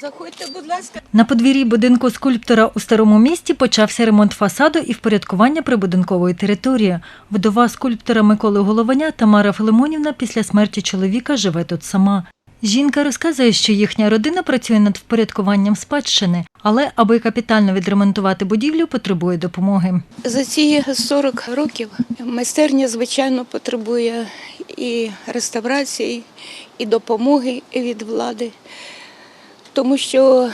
Заходьте, будь ласка. На подвір'ї будинку скульптора у старому місті почався ремонт фасаду і впорядкування прибудинкової території. Вдова скульптора Миколи Голованя Тамара Филимонівна після смерті чоловіка живе тут сама. Жінка розказує, що їхня родина працює над впорядкуванням спадщини, але аби капітально відремонтувати будівлю, потребує допомоги. За ці 40 років майстерня, звичайно, потребує і реставрації, і допомоги від влади, тому що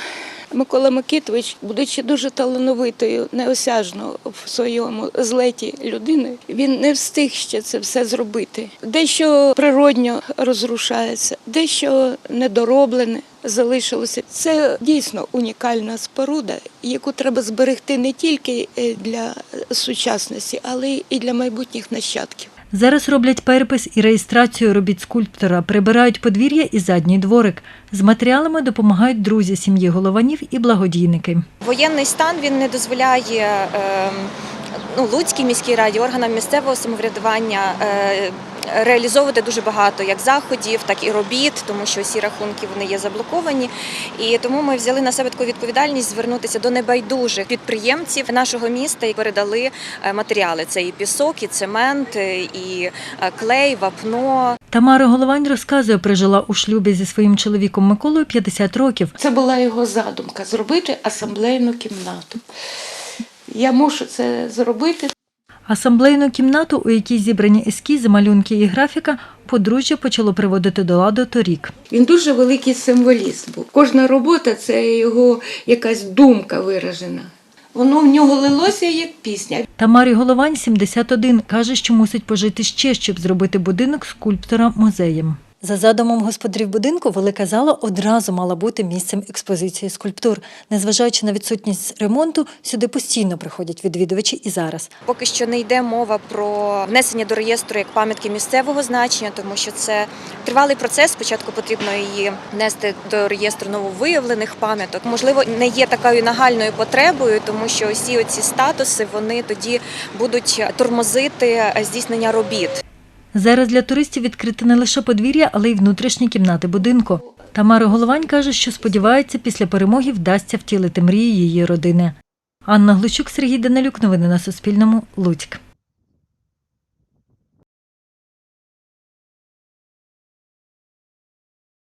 Микола Микитович, будучи дуже талановитою, неосяжно в своєму злеті людиною, він не встиг ще це все зробити. Дещо природньо розрушається, дещо недороблене залишилося. Це дійсно унікальна споруда, яку треба зберегти не тільки е, для сучасності, але і для майбутніх нащадків. Зараз роблять перепис і реєстрацію робіт скульптора, прибирають подвір'я і задній дворик. З матеріалами допомагають друзі сім'ї голованів і благодійники. Воєнний стан він не дозволяє ем, ну, Луцькій міській раді, органам місцевого самоврядування е, реалізовувати дуже багато як заходів, так і робіт, тому що всі рахунки вони є заблоковані. І тому ми взяли на себе таку відповідальність звернутися до небайдужих підприємців нашого міста і передали е, матеріали. Це і пісок, і цемент, е, і е, клей, вапно, Тамара Головань розказує, прожила у шлюбі зі своїм чоловіком Миколою 50 років. Це була його задумка зробити асамблейну кімнату. Я мушу це зробити. Асамблейну кімнату, у якій зібрані ескізи, малюнки і графіка, подружжя почало приводити до ладу торік. Він дуже великий символізм був. Кожна робота це його якась думка виражена. Воно в нього лилося як пісня. Тамарі Головань 71 каже, що мусить пожити ще, щоб зробити будинок скульптора музеєм. За задумом господарів будинку, велика зала одразу мала бути місцем експозиції скульптур. Незважаючи на відсутність ремонту, сюди постійно приходять відвідувачі і зараз. Поки що не йде мова про внесення до реєстру як пам'ятки місцевого значення, тому що це тривалий процес. Спочатку потрібно її внести до реєстру нововиявлених пам'яток. Можливо, не є такою нагальною потребою, тому що всі оці статуси вони тоді будуть тормозити здійснення робіт. Зараз для туристів відкрите не лише подвір'я, але й внутрішні кімнати будинку. Тамара Головань каже, що сподівається, після перемоги вдасться втілити мрії її родини. Анна Глущук, Сергій Данилюк. Новини на Суспільному. Луцьк.